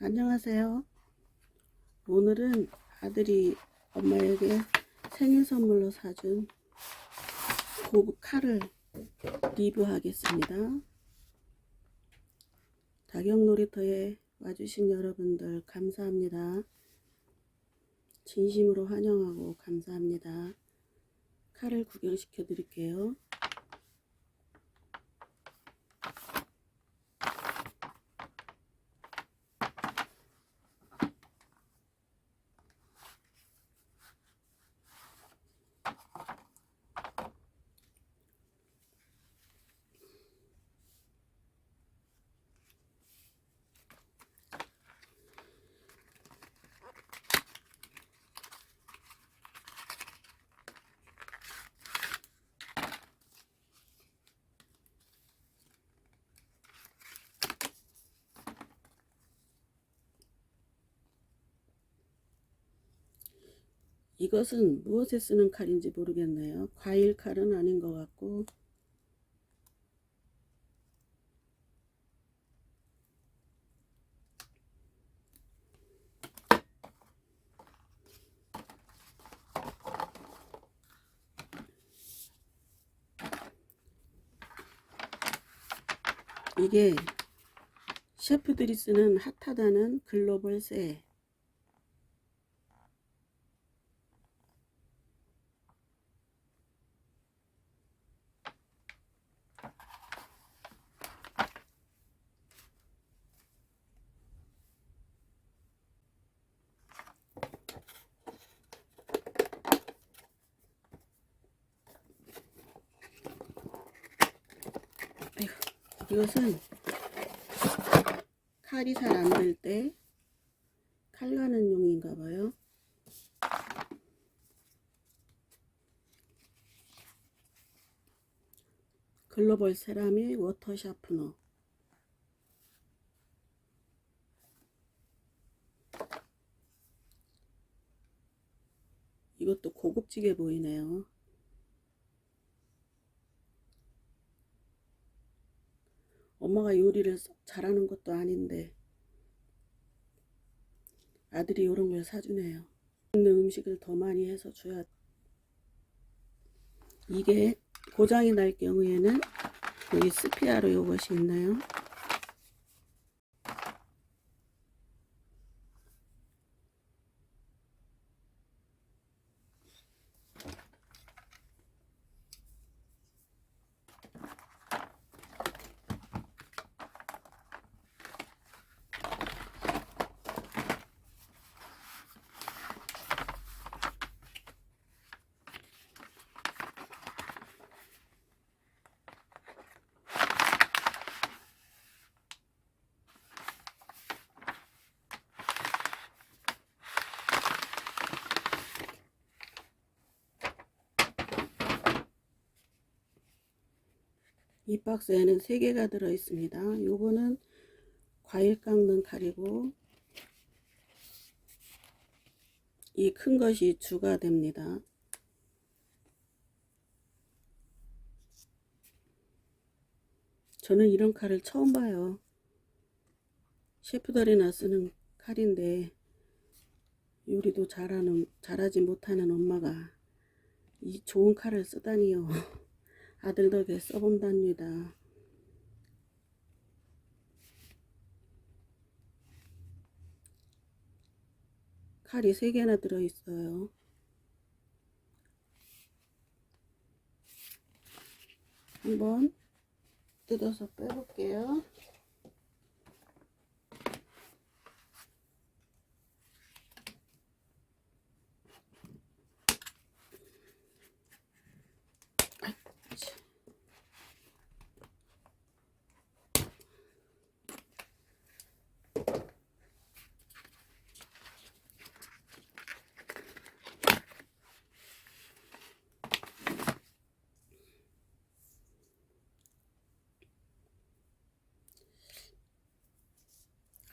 안녕하세요. 오늘은 아들이 엄마에게 생일 선물로 사준 고급 칼을 리뷰하겠습니다. 다경놀이터에 와주신 여러분들 감사합니다. 진심으로 환영하고 감사합니다. 칼을 구경시켜 드릴게요. 이것은 무엇에 쓰는 칼인지 모르겠네요. 과일 칼은 아닌 것 같고 이게 셰프들이 쓰는 핫하다는 글로벌 세 이것은 칼이 잘 안 될 때 칼 가는 용인가 봐요. 글로벌 세라믹 워터 샤프너 이것도 고급지게 보이네요. 엄마가 요리를 썩 잘하는 것도 아닌데 아들이 이런 걸 사주네요. 있는 음식을 더 많이 해서 줘야 이게 고장이 날 경우에는 여기 스피아로 요것이 있나요? 이 박스에는 3개가 들어 있습니다. 요거는 과일 깎는 칼이고 이 큰 것이 주가 됩니다. 저는 이런 칼을 처음 봐요. 셰프들이나 쓰는 칼인데 요리도 잘하는 잘하지 못하는 엄마가 이 좋은 칼을 쓰다니요. 아들 덕에 써본답니다. 칼이 3개나 들어있어요. 한번 뜯어서 빼볼게요.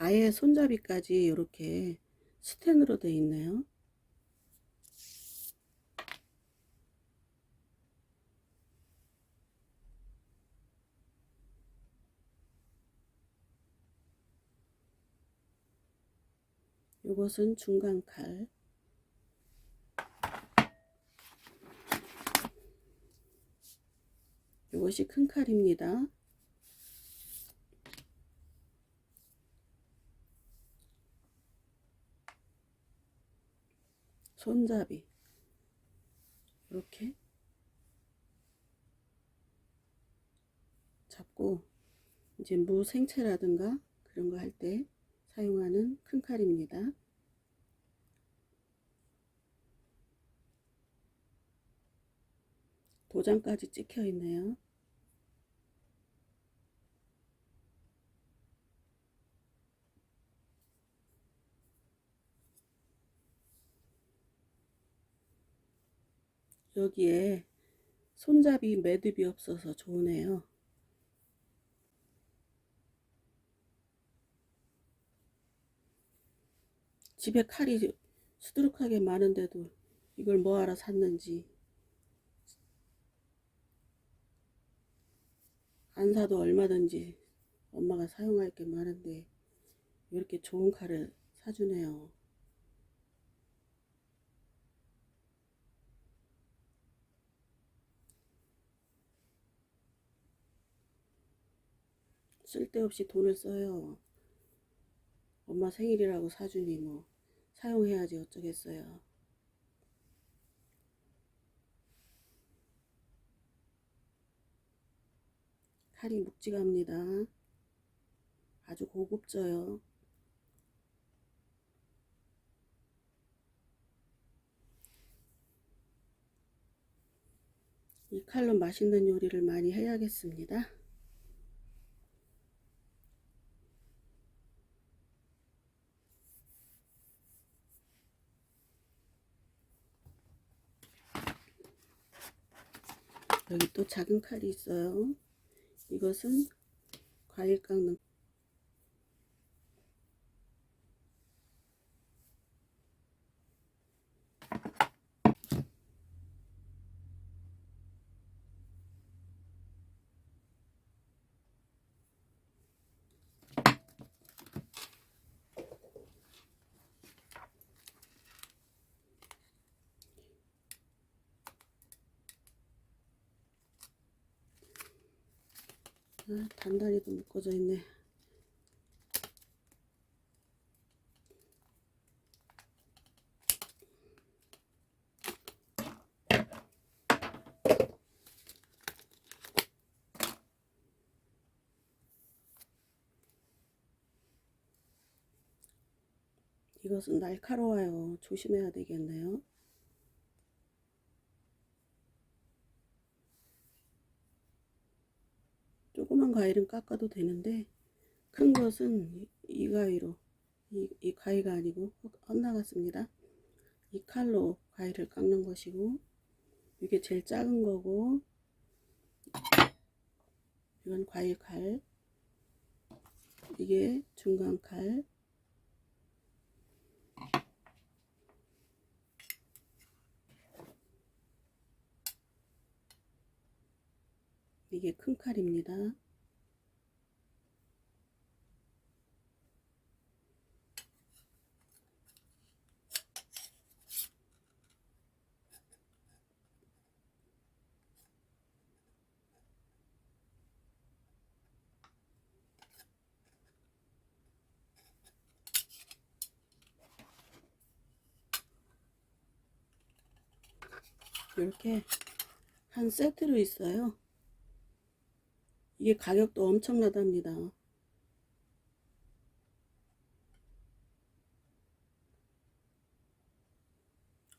아예 손잡이까지 이렇게 스텐으로 되어 있네요. 요것은 중간 칼. 요것이 큰 칼입니다. 손잡이 이렇게 잡고 이제 무 생채라든가 그런 거 할 때 사용하는 큰 칼입니다. 도장까지 찍혀 있네요. 여기에 손잡이 매듭이 없어서 좋으네요. 집에 칼이 수두룩하게 많은데도 이걸 뭐하러 샀는지 안 사도 얼마든지 엄마가 사용할 게 많은데 이렇게 좋은 칼을 사주네요. 쓸데없이 돈을 써요. 엄마 생일이라고 사주니 뭐 사용해야지 어쩌겠어요. 칼이 묵직합니다. 아주 고급져요. 이 칼로 맛있는 요리를 많이 해야겠습니다. 여기 또 작은 칼이 있어요. 이것은 과일 깎는 아, 단다리도 묶어져 있네. 이것은 날카로워요. 조심해야 되겠네요. 과일은 깎아도 되는데 큰 것은 이, 이 가위로 이, 이 가위가 아니고 헛나갔습니다. 이 칼로 과일을 깎는 것이고 이게 제일 작은 거고 이건 과일 칼 이게 중간 칼 이게 큰 칼입니다. 이렇게 한 세트로 있어요. 이게 가격도 엄청나답니다.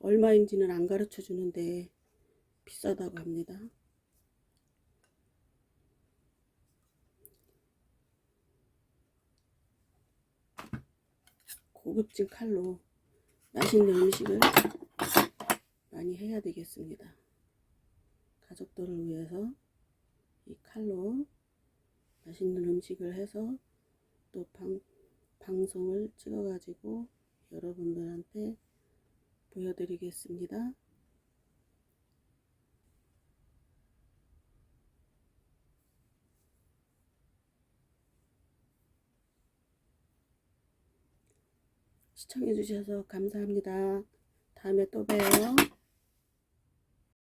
얼마인지는 안 가르쳐 주는데 비싸다고 합니다. 고급진 칼로 맛있는 음식을 많이 해야 되겠습니다. 가족들을 위해서 이 칼로 맛있는 음식을 해서 또 방, 방송을 찍어가지고 여러분들한테 보여드리겠습니다. 시청해 주셔서 감사합니다. 다음에 또 봬요.